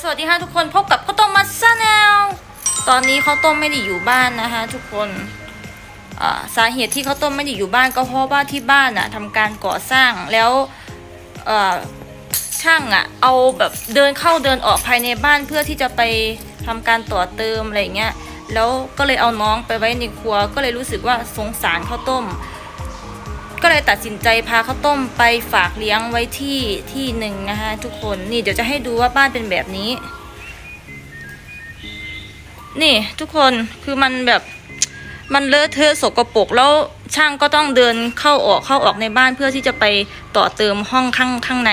สวัสดีค่ะทุกคนพบกับข้าวต้มมัสแนลตอนนี้ข้าวต้มไม่ได้อยู่บ้านนะคะ ทุกคนสาเหตุที่ข้าวต้มไม่ได้อยู่บ้านก็เพราะว่าที่บ้านน่ะทำการก่อสร้างแล้วช่างอะเอาแบบเดินเข้าเดินออกภายในบ้านเพื่อที่จะไปทำการต่อเติมอะไรเงี้ยแล้วก็เลยเอาน้องไปไว้ในครัวก็เลยรู้สึกว่าสงสารข้าวต้ม ก็เลยตัดสินใจพาข้าวต้มไปฝากเลี้ยงไว้ที่ที่หนึ่งนะคะทุกคนนี่เดี๋ยวจะให้ดูว่าบ้านเป็นแบบนี้ นี่ทุกคนคือมันแบบมันเลอะเทอะสกปรกแล้วช่างก็ต้องเดินเข้าออกเข้าออกในบ้านเพื่อที่จะไปต่อเติมห้องข้างข้างใน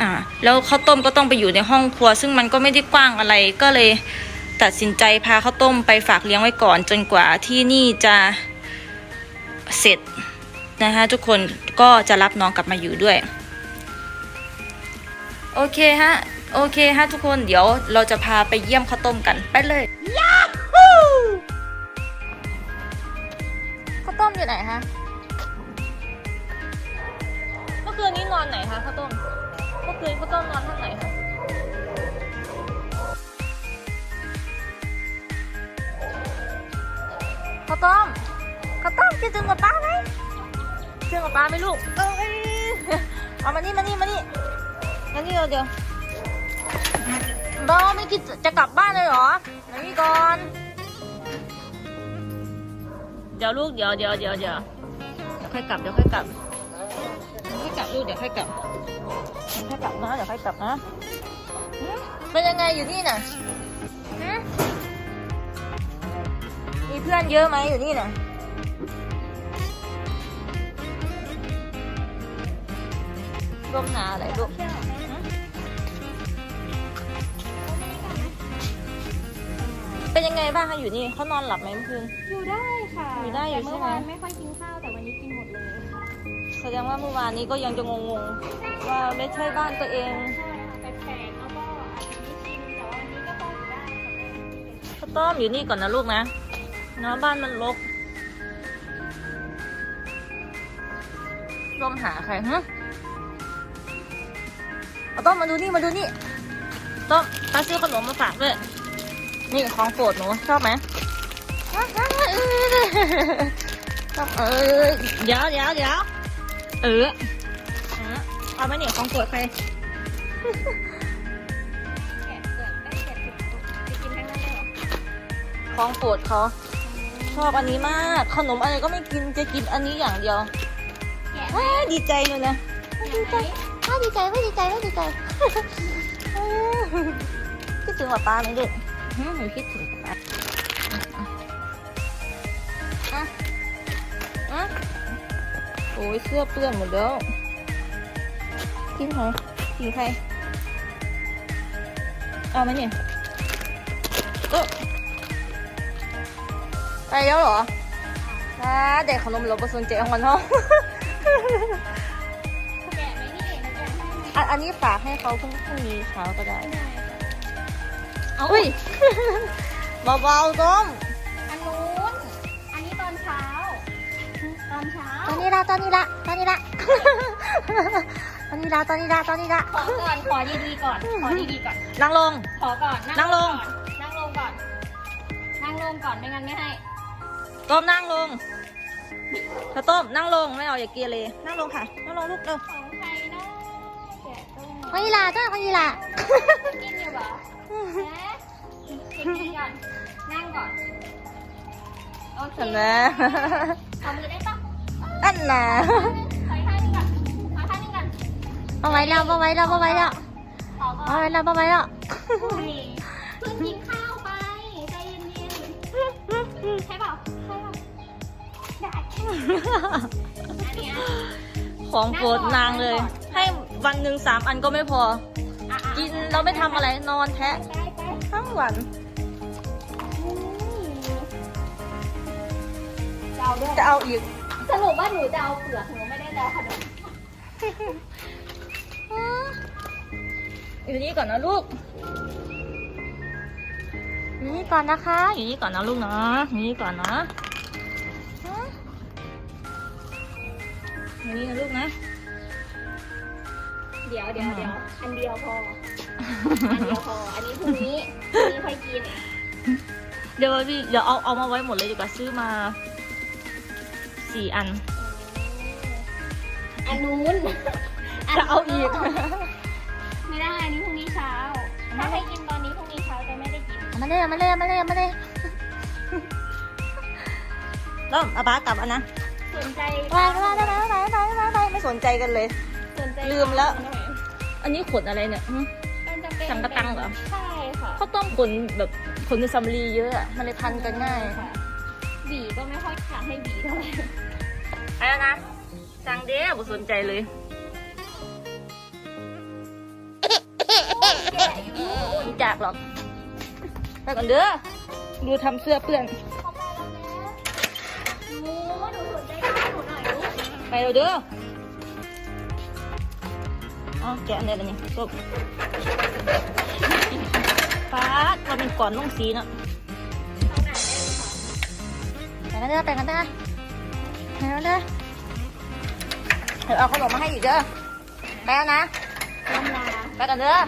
อ่าแล้วข้าวต้มก็ต้องไปอยู่ในห้องครัว ซึ่งมันก็ไม่ได้กว้างอะไรก็เลยตัดสินใจพาข้าวต้มไปฝากเลี้ยงไว้ก่อน จนกว่าที่นี่จะเสร็จ นะคะทุกคนก็จะรับน้องกลับมาอยู่ด้วย โอเคฮะ โอเคฮะทุกคนเดี๋ยวเราจะพาไปเยี่ยมข้าวต้มกันไปเลยยาฮูข้าวต้มอยู่ไหนฮะเมื่อคืนนี้นอนไหนคะข้าวต้มเมื่อคืนข้าวต้มนอนข้างไหนคะข้าวต้มข้าวต้มคิดถึงกับป้าไหม เชื่อกับป้าไหมลูก เอ้ยเอามานี่มานี่มานี่มานี่เดี๋ยวเดี๋ยวบอไม่คิดจะกลับบ้านเลยเหรอมานี่ก่อน เดี๋ยวลูกเดี๋ยวเดี๋ยวเดี๋ยวเดี๋ยวเดี๋ยวค่อยกลับเดี๋ยวค่อยกลับค่อยกลับลูกเดี๋ยวค่อยกลับค่อยกลับนะเดี๋ยวค่อยกลับนะเป็นยังไงอยู่นี่น่ะมีเพื่อนเยอะไหมอยู่นี่น่ะ ร่วมหาอะไรลูกเป็นยังไงบ้างคะอยู่นี่เขานอนหลับไหมเมื่อคืน อยู่ได้ค่ะอยู่ได้อยู่แต่เมื่อใช่ไหมวานไม่ค่อยกินข้าวแต่วันนี้กินหมดเลยค่ะแสดงว่าเมื่อวานนี้ก็ยังจะงงๆว่าไม่ใช่บ้านตัวเอง ใช่ค่ะแปลกๆแล้วก็อาจจะไม่ชินแต่ว่าวันนี้ก็พออยู่ได้ค่ะข้าวต้มอยู่นี่ก่อนนะลูกนะเนาะบ้านมันรกร่วมหาใครฮะเอา ต้มมาดูนี่มาดูนี่ต้มตาซื้อขนมมาฝากด้วยนี่ของโปรดหนูชอบไหมชอบเออเดี๋ยวเดี๋ยวเดี๋ยวเออเออเอาไหมเนี่ยของโปรดใครแกะเกิดได้แกะผิดจะกินทั้งนั้นเลยเหรอของโปรดเขาชอบอันนี้มาก ขนมอะไรก็ไม่กินจะกินอันนี้อย่างเดียวแกะเฮ้ยดีใจเลยนะดีใจ ไม่ดีใจไม่ดีใจไม่ดีใจคิดถึงป๊าป๊าไหมลูกหนูคิดถึงป๊าอะอะโอ้ยเสื้อเปื้อนหมดแล้วกินใครกินใครเอาไหมเนี่ยไปแล้วเหรออ่าเด็กขนมเราประสนใจของมันเนา อันอันนี้ฝากให้เขาพรุ่งพรุ่งนี้เช้าก็ได้ไม่ได้ค่ะเอาอุ้ย เบาๆต้มอันนู้น อันนี้ตอนเช้า ตอนเช้าตอนนี้ละตอนนี้ละตอนนี้ละ ตอนนี้ละตอนนี้ละตอนนี้ละขอก่อน ขอดีๆก่อน ขอดีๆก่อน นั่งลง ขอก่อน นั่งลงก่อนนั่งลงก่อน นั่งลงก่อน ไม่งั้นไม่ให้ ต้มนั่งลงถ้าต้มนั่งลงไม่เอาอย่าเกเรนั่งลงค่ะ นั่งลงลูกเร็วของใครเนาะแกะตรงไหนมายีลาจ้ามายีลากินอยู่เหรอแหมกินกินก่อน นั่งก่อน โอเคเห็นไหมเอามือได้ปะอันน่ะถอยข้างหนึงก่อนถอยข้างหนึงก่อนเอาไว้แล้วเอาไว้แล้วเอาไว้แล้วขอก่เอาอนไว้แล้วเอาไว้แล้วเฮ้ยเพิ่งกินข้าวไปใจเย็นๆใช่เปล่าใช่เปล่าได้อันเนี้ย ของโปรดนางเลย ให้วันหนึ่งสามอันก็ไม่พออะๆกินเราไม่ทำอะไรนอนแทะไปไปทั้งวันจะเอาด้วยจะเอาอีก สรุปว่าหนูจะเอาเปลือกหนูไม่ได้จะเอาขนมอยู่นี่ก่อนนะลูก อยู่นี่ก่อนนะคะ อยู่นี่ก่อนนะลูกนะอยู่นี่ก่อนนะ อยู่นี่นะลูกนะ เดี๋ยวเดี๋ยวเดี๋ยวอันเดียวพอ อันเดียวพอ อันนี้พรุ่งนี้พรุ่งนี้ค่อยกิน เดี๋ยวพี่เดี๋ยวเอาเอามาไว้หมดเลยดีกว่าซื้อมาสี่อัน อันนู้นจะเอาอีก ไม่ได้อันนี้พรุ่งนี้เช้า ถ้าให้กินตอนนี้พรุ่งนี้เช้าจะไม่ได้กิน มาเลยมาเลยมาเลยมาเลยแล้วอาบ้ากลับอันนะ สนใจไปไปไปไปไปไปไปไปไม่สนใจกันเลย สนใจลืมแล้ว อันนี้ขนอะไรเนี่ยหึ มันจะเป็นสังกะตังเหรอ ใช่ค่ะข้าวต้มขนแบบขนเป็นสำลีเยอะอะมันเลยพันกันง่ายค่ะหวีก็ไม่ค่อยอยากให้หวีเท่าไหร่ไปแล้วนะจังเด้บ่สนใจเลยไม่จากหรอกไปก่อนเด้อดูทำเสื้อเปื้อน ไปแล้วเด้ออ๋อแกะอันนี้อันนี้จบฟ้าเราเป็นก่อนลงสีเนาะตรงไหนได้เลยค่ะไปกันเด้อไปกันเด้อไปกันเด้อเดี๋ยวเอาขนมมาให้อีกเด้อไปแล้วนะลำลาไปกันเด้ออะ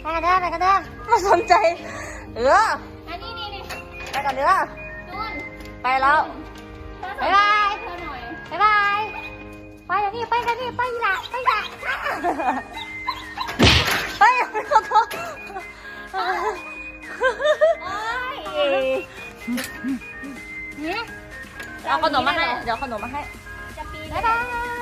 ไปกันเด้อไปกันเด้อไม่สนใจเอออันนี้นี่นี่ไปกันเด้อนุ่นไปแล้วเธอสนใจบ๊ายบายเธอหน่อยบ๊ายบาย ไปเดี๋ยวนี้ไปเดี๋ยวนี้ไปละไปละไปขอโทษโอ้ยเอาขนมมาให้ เดี๋ยวเอาขนมมาให้จะปีนบ๊ายบาย